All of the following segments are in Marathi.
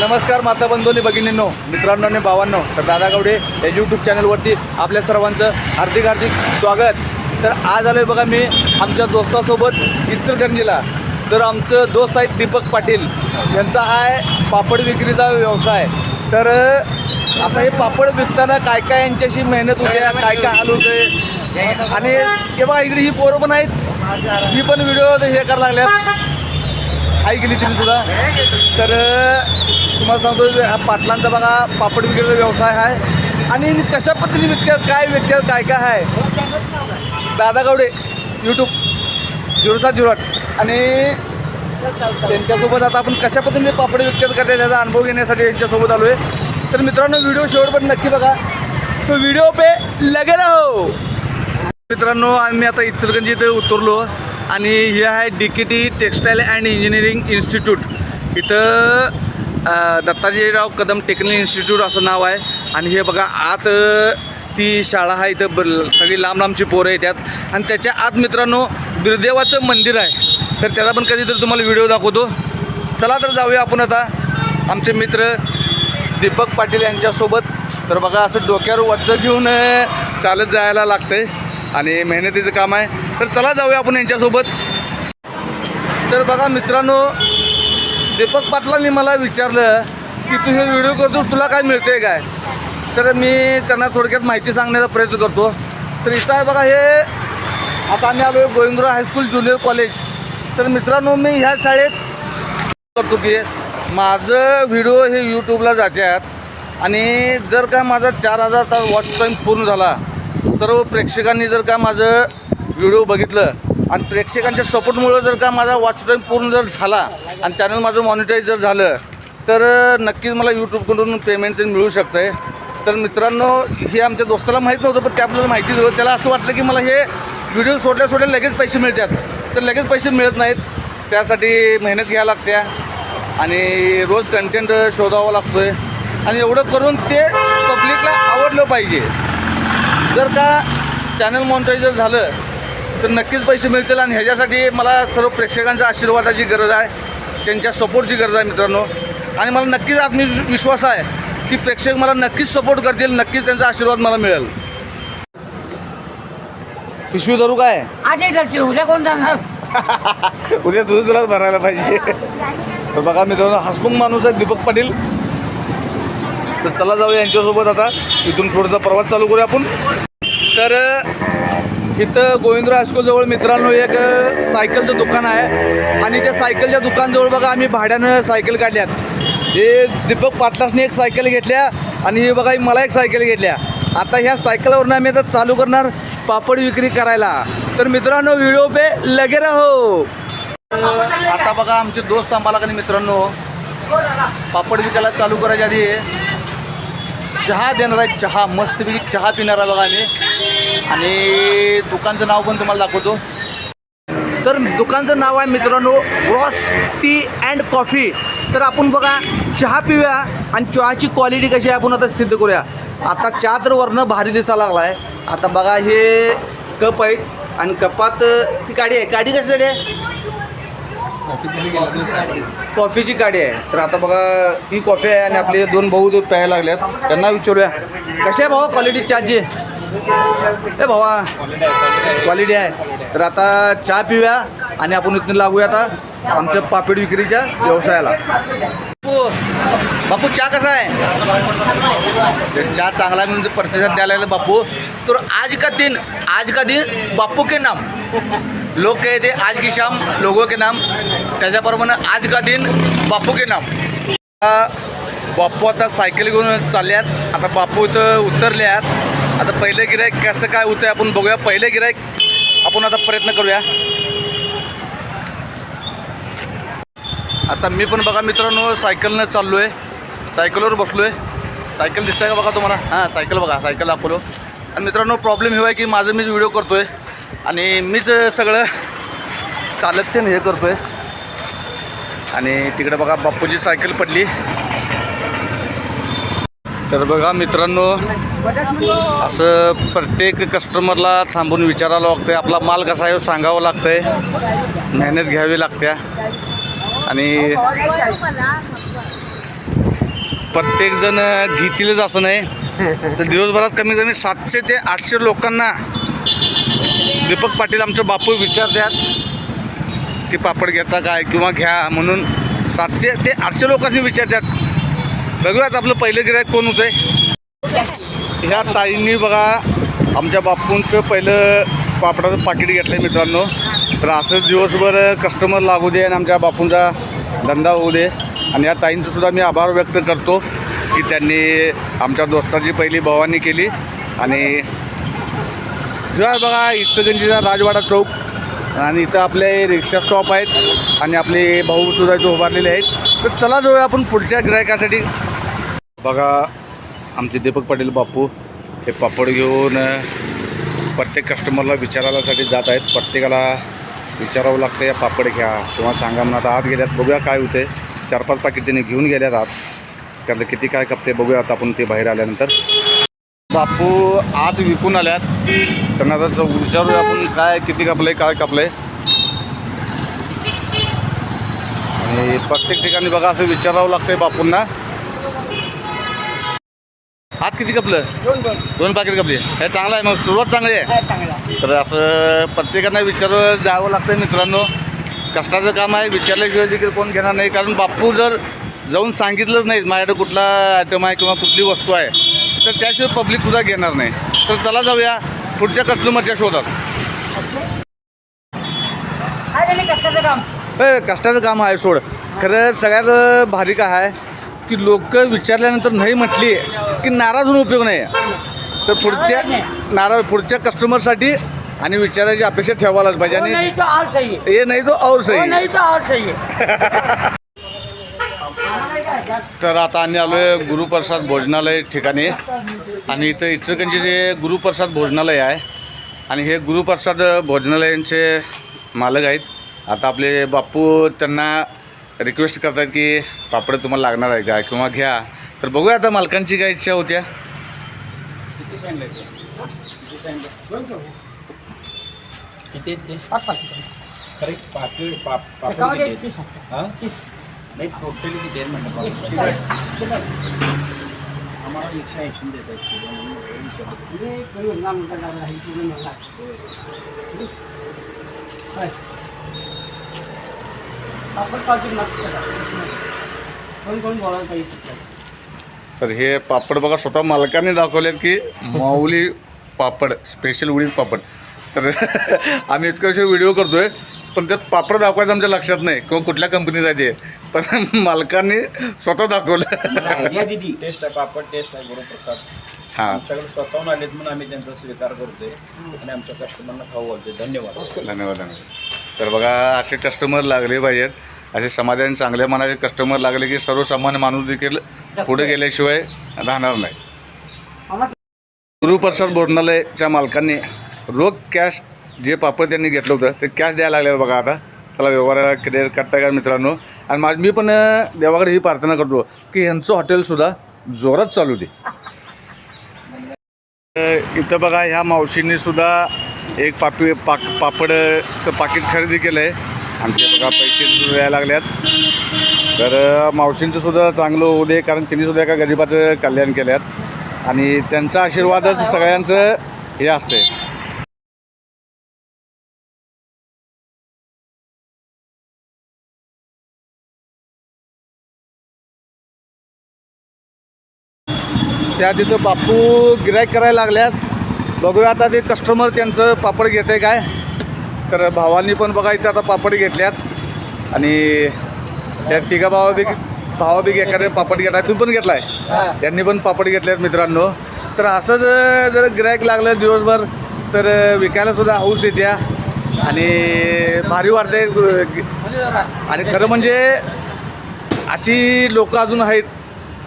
नमस्कार माता बंधूंनी भगिनींनो मित्रांनो आणि भावांनो. तर दादा गावडे या यूट्यूब चॅनलवरती आपल्या सर्वांचं हार्दिक हार्दिक स्वागत. तर आज आलो आहे बघा मी आमच्या दोस्तासोबत इचलकरंजीला. तर आमचं दोस्त आहेत दीपक पाटील. यांचा आहे पापड विक्रीचा व्यवसाय. तर आता हे पापड विकताना काय काय यांच्याशी मेहनत होते काय काय हाल होते? आणि तेव्हा इकडे ही पोरं पण आहेत. ही पण व्हिडिओ हे करायला लागल्यात. ऐकली गेली तिने सुद्धा. तर तुम्हाला सांगतो हा पाटलांचा बघा पापड विक्रीचा व्यवसाय आहे आणि कशा पद्धतीने विकतात काय विकतात काय काय आहे दादा गावडे यूट्यूब झिरो सात झिरो आठ. आणि त्यांच्यासोबत आता आपण कशा पद्धतीने पापड विकतात करतात त्याचा अनुभव घेण्यासाठी यांच्यासोबत आलो आहे तर मित्रांनो व्हिडिओ शेवटपर्यंत नक्की बघा. तो व्हिडिओ पे लगे राहो. मित्रांनो आम्ही आता इचलगंजीत उतरलो. आणि हे आहे D K T textile and engineering institute. इथं दत्ताजीराव कदम टेक्निकल इन्स्टिट्यूट असं नाव आहे. आणि हे बघा आत ती शाळा आहे इथं ब सगळी लांब लांबची पोरं येतात. आणि त्याच्या आत मित्रांनो बिरदेवाचं मंदिर आहे. तर त्याचा पण कधीतरी तुम्हाला व्हिडिओ दाखवतो. चला तर जाऊया आपण आता. आमचे मित्र दीपक पाटील यांच्यासोबत. तर बघा असं डोक्यावर वज्ज घेऊन चालत जायला लागतंय. आणि मेहनतीचं काम आहे. तर चला जाऊया आपण यांच्यासोबत. तर बघा मित्रांनो दीपक पाटलांनी मला विचारलं की तू हे व्हिडिओ करतोस तुला काय मिळते काय? तर मी त्यांना थोडक्यात माहिती सांगण्याचा प्रयत्न करतो. तर इथं आहे बघा हे आता आम्ही आलो आहे गोविंदराव हायस्कूल ज्युनियर कॉलेज. तर मित्रांनो मी ह्या शाळेत करतो की माझं व्हिडिओ हे यूट्यूबला जातात आणि जर का माझा चार हजार तास वॉच टाईम पूर्ण झाला सर्व प्रेक्षकांनी जर का माझं व्हिडिओ बघितलं आणि प्रेक्षकांच्या सपोर्टमुळं जर का माझा वॉच टाईम पूर्ण जर झाला आणि चॅनल माझं मॉनिटाईज जर झालं तर नक्कीच मला यूट्यूबकडून पेमेंट ते मिळू शकतं आहे तर मित्रांनो हे आमच्या दोस्ताला माहीत नव्हतं पण ते आपल्याला माहिती दिलं. त्याला असं वाटलं की मला हे व्हिडिओ सोडल्या सोडल्या लगेच पैसे मिळतात. तर लगेच पैसे मिळत नाहीत. त्यासाठी मेहनत घ्यावं लागत्या. आणि रोज कंटेंट शोधावा लागतो आहे आणि एवढं करून ते पब्लिकला आवडलं पाहिजे. जर का चॅनल मॉनिटायझर झालं तर नक्कीच पैसे मिळतील आणि ह्याच्यासाठी मला सर्व प्रेक्षकांच्या आशीर्वादाची गरज आहे त्यांच्या सपोर्टची गरज आहे मित्रांनो. आणि मला नक्कीच आत्मविश्वास आहे की प्रेक्षक मला नक्कीच सपोर्ट करतील नक्कीच त्यांचा आशीर्वाद मला मिळेल. पिशवी धरू काय? उद्या कोण जाणार? उद्या तुझं तुलाच भरायला पाहिजे. तर बघा मित्रांनो हसमुख माणूस आहे दीपक पाटील. तर चला जाऊया यांच्यासोबत आता. इथून पुढचा प्रवास चालू करूया आपण. तर इथं गोविंद हायस्कूलजवळ मित्रांनो एक सायकलचं दुकान आहे. आणि त्या सायकलच्या दुकानजवळ बघा आम्ही भाड्यानं सायकल काढल्यात. हे दीपक पाटलासने एक सायकल घेतल्या आणि हे बघा मला एक सायकल घेतल्या. आता ह्या सायकलवरनं आम्ही आता चालू करणार पापड विक्री करायला. तर मित्रांनो व्हिडिओ पे लगे राहो. आता बघा आमचे दोस्त आम्हाला का नाही मित्रांनो? पापड विकायला चालू करायच्या आधी चहा देणार आहे चहा मस्तपैकी चहा पिणार आहे बघा आम्ही. आणि दुकानचं नाव पण तुम्हाला दाखवतो. तर दुकानचं नाव आहे मित्रांनो रॉस टी अँड कॉफी तर आपण बघा चहा पिऊया आणि चहाची क्वालिटी कशी आहे आपण आता सिद्ध करूया. आता चहा तर वरनं भारी दिसायला लागला आहे आता बघा हे कप आहेत आणि कपात ती गाडी आहे. काडी कशासाठी आहे? कॉफीची गाडी आहे. तर आता बघा ही कॉफी आहे आणि आपले दोन भाऊ ते प्यायला लागल्यात त्यांना विचारूया. कशी आहे भावा क्वालिटी चहाची? ए भावा क्वालिटी आहे. तर आता चहा पिऊया आणि आपण इथून लागूया आता आमच्या पापड विक्रीच्या व्यवसायाला. बापू बापू चहा कसा आहे? चहा चांगला आहे म्हणजे प्रतिसाद द्यायला लागला बापू. तर आज का दिन आज का दिन बापू के नाम. लोग कहते आज की शाम लोगों के नाम त्याच्याप्रमाणे आज का दिन बापू के नाम. बापू आता सायकल घेऊन चालल्यात. आता बापू इथं उतरल्यात. आता पहिले गिरायक कसं काय होतं आपण बघूया. पहिले गिरायक आपण आता प्रयत्न करूया. आता मी पण बघा मित्रांनो सायकलनं चाललो आहे सायकलवर बसलो आहे सायकल दिसतंय का बघा तुम्हाला? हां सायकल बघा सायकल दाखवलो. आणि मित्रांनो प्रॉब्लेम हे आहे की माझं मी व्हिडिओ करतो आहे आणि मीच सगळं चालत ते हे करतो आहे आणि तिकडे बघा बाप्पूची सायकल पडली. तर बघा मित्रांनो असं प्रत्येक कस्टमरला थांबून विचारावं लागतं आपला माल कसा आहे सांगावं लागतं आहे मेहनत घ्यावी लागते आणि प्रत्येकजण घेतीलच असं नाही. तर दिवसभरात कमीत कमी सातशे ते आठशे लोकांना दीपक पाटील आमचं बापू विचारतात की पापड घेता काय किंवा घ्या म्हणून सातशे ते आठशे लोकांनी विचारतात बघूयात आपलं पहिलं गिरायक कोण होतंय. ह्या ताईंनी बघा आमच्या बापूंचं पहिलं पापडाचं पाकिट घेतलं आहे मित्रांनो. तर असंच दिवसभर कस्टमर लागू दे आणि आमच्या बापूंचा धंदा होऊ दे. आणि या ताईंचं सुद्धा मी आभार व्यक्त करतो की त्यांनी आमच्या दोस्ताची पहिली भवानी केली. आणि जो बघा इचलकरंजीचा राजवाडा चौक आणि इथं आपले रिक्षा स्टॉप आहेत आणि आपले भाऊ सुद्धा इथं उभारलेले आहेत. तर चला जाऊया आपण पुढच्या गिरायकासाठी. बघा आमचे दीपक पाटील बापू हे पापड घेऊन प्रत्येक कस्टमरला विचारायलासाठी जात आहेत. प्रत्येकाला विचारावं लागतं या पापड घ्या. किंवा सांगा म्हणून आता आत गेल्यात बघूया काय होते चार पाच पाकिट त्यांनी घेऊन गेल्यात आत त्यातलं किती काय कपते बघूया आता आपण ते बाहेर आल्यानंतर. बापू आत विकून आल्यात. त्यांना आता जाऊ विचारूया आपण काय किती कापलंय काय कापलंय. आणि प्रत्येक ठिकाणी बघा असं विचारावं लागतंय बापूंना. आत किती कपलं? दोन पाकिट. कपले. हे चांगलं आहे मग सुरुवात चांगली आहे. तर असं प्रत्येकांना विचार जावं लागतं मित्रांनो. कष्टाचं काम आहे विचारल्याशिवाय देखील कोण घेणार नाही. कारण बापू जर जाऊन सांगितलंच नाही माझ्याकडे कुठला आयटम आहे किंवा कुठली वस्तू आहे. तर त्याशिवाय पब्लिकसुद्धा घेणार नाही. तर चला जाऊया पुढच्या कस्टमरच्या शोधात. कष्टाचं काम. हे कष्टाचं काम आहे सोड. खरं सगळ्यात भारी काय आहे की लोक विचारल्यानंतर नाही म्हटली की नाराज होऊन उपयोग नाही. तर पुढच्या नाराज पुढच्या कस्टमरसाठी आणि विचारायची अपेक्षा ठेवायलाच पाहिजे. आणि नहीं तो और चाहिए हे नाही तो और सही नहीं तो और चाहिए तर आता आम्ही आलो आहे गुरुप्रसाद भोजनालय ठिकाणी. आणि इथं इचलकरंजी जे गुरुप्रसाद भोजनालय आहे आणि हे गुरुप्रसाद भोजनालयांचे मालक आहेत. आता आपले बापू त्यांना रिक्वेस्ट करतात की पापड तुम्हाला लागणार आहे का किंवा घ्या. तर बघूया आता मालकांची काय इच्छा होत्या. किती पाकिट पाप नाही टोटली किती आहे. आम्हाला एकशे ऐंशी देत आहेत म्हणतात. कोण कोण बोलायला पाहिजे तर हे पापड बघा स्वतः मालकाने दाखवलेत की माऊली पापड स्पेशल उडीद पापड. तर आम्ही इतक्या वर्षी व्हिडिओ करतोय पण त्यात पापड दाखवायचं आमच्या लक्षात नाही. किंवा कुठल्या कंपनीचा आहे ते. पण मालकांनी स्वतः दाखवलं. आयडिया दिली टेस्ट आहे पापड टेस्ट आहे गुरुप्रसाद. हां. आमच्याकडे स्वतःहून आलेत म्हणून आम्ही त्यांचा स्वीकार करतोय आणि आमच्या कस्टमरना खाऊ घालतोय. धन्यवाद. धन्यवाद धन्यवाद. तर बघा असे कस्टमर लागले पाहिजेत. असे समाधान चांगल्या मनाचे कस्टमर लागले की सर्वसामान्य माणूस देखील पुढे गेल्याशिवाय राहणार नाही. गुरुप्रसाद भोजनालयच्या मालकांनी रोख कॅश जे पापड त्यांनी घेतलं होतं ते कॅश द्यायला लागले बघा आता. चला व्यवहार क्लिअर करता का मित्रांनो? आणि माझ मी पण देवाकडे ही प्रार्थना करतो की ह्यांचं हॉटेलसुद्धा जोरात चालू दे. इथं बघा ह्या मावशींनी सुद्धा एक पापी पाक पापडचं पाकिट खरेदी केलं आहे आणि ते बघा पैसे द्यायला लागल्यात. तर मावशींचंसुद्धा मावशींचं सुद्धा चांगलं होऊ दे कारण त्यांनी सुद्धा एका गरिबाचं कल्याण केल्यात. आणि त्यांचा आशीर्वादच सगळ्यांचं हे असते त्या तिथं बापू गिराईक करायला लागल्यात. बघूया आता ते कस्टमर त्यांचं पापड घेत आहे काय. तर भावांनी पण बघा इथं आता पापड घेतल्यात. आणि त्या तिघा भावा बी भावा बी एखादे पापड घेतला तुम्ही पण आहे त्यांनी पण पापड घेतल्यात मित्रांनो. तर असंच जर गिराईक लागलं दिवसभर तर विकायलासुद्धा विकायला सुद्धा हौस येत्या आणि भारी वाटते आणि खरं म्हणजे अशी लोकं अजून आहेत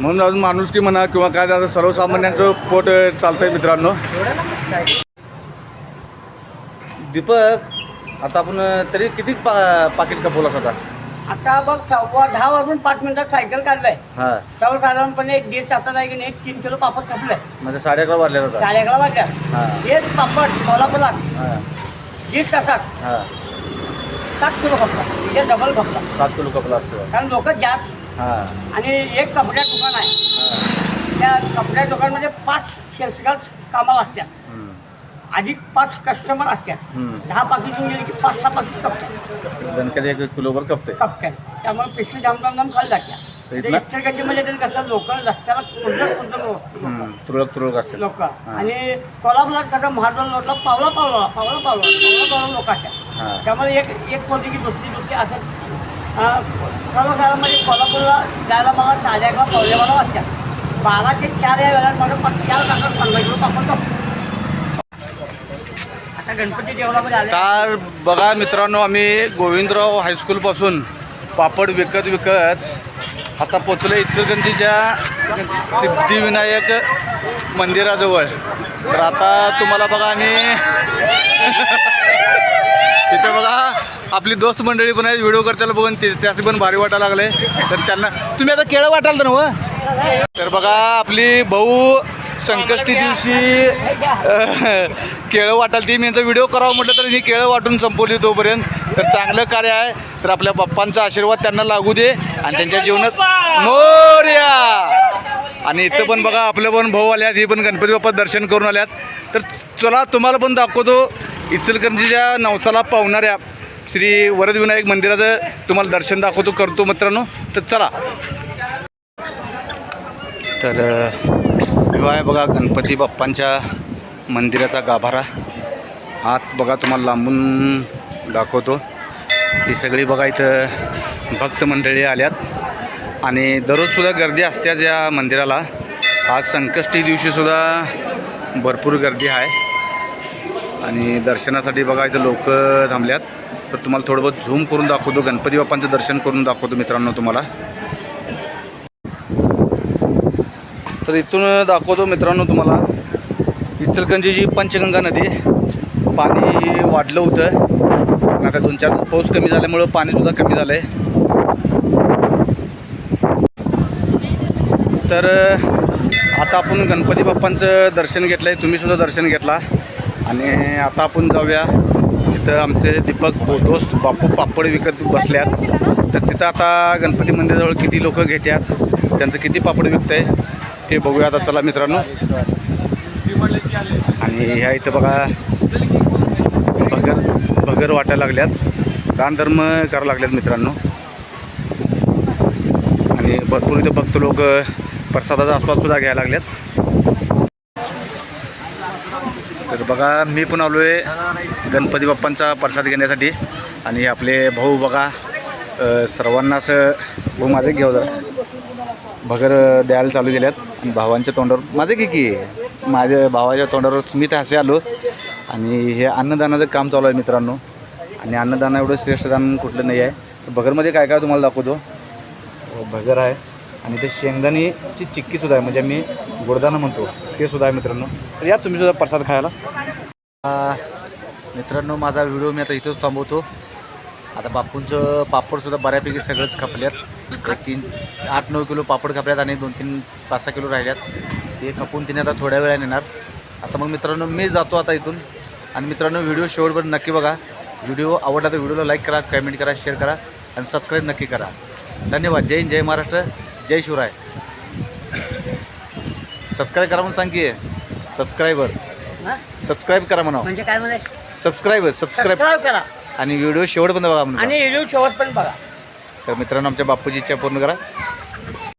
म्हणून अजून माणूस की म्हणा किंवा काय झालं सर्वसामान्यांचं पोट चालतंय मित्रांनो. दीपक आता आपण तरी किती पा पाकिट कपवलास आता? आता बघ सव्वा दहा वाजून पाच मिनिटात सायकल काढलाय. हां. सर्वसाधारणपणे एक दीड आहे की नाही एक तीन किलो पापड कापलाय म्हणजे साडे अकरा वाजले होता साडे अकरा हां. हेच पापड कोल्हापूरला हां. दीड तासात. हां. सात किलो खपला. म्हणजे डबल खपला. सात किलो कपला असतो. कारण लोक जास्त आणि एक कपड्या दुकान आहे. त्या कपड्या दुकानमध्ये पाच सेल्सगर्ल कामाला असतात. अधिक पाच कस्टमर असतात. दहा पाकिट घेऊन गेले की पाच सहा पाकिट कपतात एक किलोभर कपते कपतात त्यामुळे पेशी धाम धाम धाम खाली लागतात तर ते इथला- इस्टरगंजीमध्ये तर कसं लोक रस्त्याला लोक तुरळक तुरळक असते लोक. आणि कोल्हापुरात कसं महाराष्ट्र लोटला पावला पावला पावला पावला पावला पावला लोक हा. असतात त्यामुळे एक एक पोरगी की दुसरी दुसरी असं अं, सर्व घरामध्ये कोल्हापूरला जायला मला साध्या पावले मला वाटतात. बारा ते चार या वेळात मला पण चार काकड पंधरा आपण आता गणपती देवळामध्ये आले. तर बघा मित्रांनो आम्ही गोविंदराव हायस्कूलपासून पापड विकत विकत आता पोचलो इचलगंजीच्या सिद्धिविनायक मंदिराजवळ. तर आता तुम्हाला बघा आम्ही तिथे बघा आपली दोस्त मंडळी पण आहेत व्हिडिओ करताना बघून ते त्यासाठी पण भारी वाटायला लागले तर त्यांना तुम्ही आता केळं वाटाल तर ना तर बघा आपली भाऊ संकष्टी दिवशी केळं वाटाल ती मी यांचा व्हिडिओ करावा म्हटलं तर ही केळं वाटून संपवली तोपर्यंत. तर चांगलं कार्य आहे. तर आपल्या पप्पांचा आशीर्वाद त्यांना लागू दे आणि त्यांच्या जीवनात मोर्या! आणि इथं पण बघा आपले पण भाऊ आल्यात ही पण गणपती बाप्पा दर्शन करून आल्यात. तर चला तुम्हाला पण दाखवतो इचलकरंजीच्या नवसाला पावणाऱ्या श्री वरदविनायक मंदिराचं तुम्हाला दर्शन दाखवतो करतो मित्रांनो. तर चला. तर विवाह बघा गणपती बाप्पांच्या मंदिराचा गाभारा. आत बघा तुम्हाला लांबून दाखवतो. ही सगळी बघा इथं भक्त मंडळी आल्यात. आणि दररोजसुद्धा गर्दी असते या मंदिराला. आज संकष्टी दिवशीसुद्धा भरपूर गर्दी आहे. आणि दर्शनासाठी बघा इथं लोक थांबल्यात. तर तुम्हाला थोडं बहुत झूम करून दाखवतो गणपती बाप्पांचं दर्शन करून दाखवतो मित्रांनो तुम्हाला. तर इथून दाखवतो मित्रांनो तुम्हाला इचलकंजीची पंचगंगा नदी पाणी वाढलं होतं. आता दोन चार पाऊस कमी झाल्यामुळं पाणीसुद्धा कमी झालं आहे तर आता आपण गणपती बाप्पांचं दर्शन घेतलं आहे तुम्हीसुद्धा दर्शन घेतला. आणि आता आपण जाऊया तिथं आमचे दीपक दोस्त बापू पापड विकत बसल्यात. तर तिथं आता गणपती मंदिराजवळ किती लोक घेतात त्यांचं किती पापड विकत आहे ते बघूया आता. चला मित्रांनो. आणि ह्या इथं बघा भगर भगर वाटायला लागल्यात. दानधर्म करायला लागल्यात मित्रांनो. आणि भरपूर इथं भक्त लोक प्रसादाचा आस्वादसुद्धा घ्यायला लागल्यात. तर बघा मी पण आलो आहे गणपती बाप्पांचा प्रसाद घेण्यासाठी. आणि आपले भाऊ बघा सर्वांना असं भाऊ माझे घेऊ जरा. भगर द्यायला चालू केल्यात. आणि भावांच्या तोंडावर माझं की की माझ्या भावाच्या तोंडावरच मी तर असे आलो. आणि हे अन्नदानाचं काम चालू आहे मित्रांनो. आणि अन्नदाना एवढं श्रेष्ठदान कुठलं नाही आहे. तर भगरमध्ये काय काय तुम्हाला दाखवतो? भगर आहे. आणि ते शेंगदाणेची चिक्कीसुद्धा आहे म्हणजे मी गुडदाणा म्हणतो ते सुद्धा आहे मित्रांनो. तर या तुम्ही सुद्धा प्रसाद खायला. मित्रांनो माझा व्हिडिओ मी आता इथंच थांबवतो. आता बापूंचं पापडसुद्धा बऱ्यापैकी सगळंच खपल्यात. एक तीन आठ नऊ किलो पापड खपल्यात आणि दोन तीन पाच सहा किलो राहिल्यात. ते खपून तिने आता थोड्या वेळाने येणार. आता मग मित्रांनो मी जातो आता इथून. आणि मित्रांनो व्हिडिओ शेवटवर नक्की बघा. व्हिडिओ आवडला तर व्हिडिओला लाईक करा कमेंट करा शेअर करा आणि सबस्क्राईब नक्की करा. धन्यवाद. जय हिंद जय महाराष्ट्र. जय शिवराय. सबस्क्राईब करा म्हणून सांग की सबस्क्रायबर? सबस्क्राईब करा म्हणा म्हणजे काय म्हणे सबस्क्रायबर सबस्क्राईब सबस्क्राईब करा. आणि व्हिडिओ शेवटपर्यंत बघा म्हणून आणि व्हिडिओ शेवट पण बघा. तर मित्रांनो आमच्या बापूची इच्छा पूर्ण करा.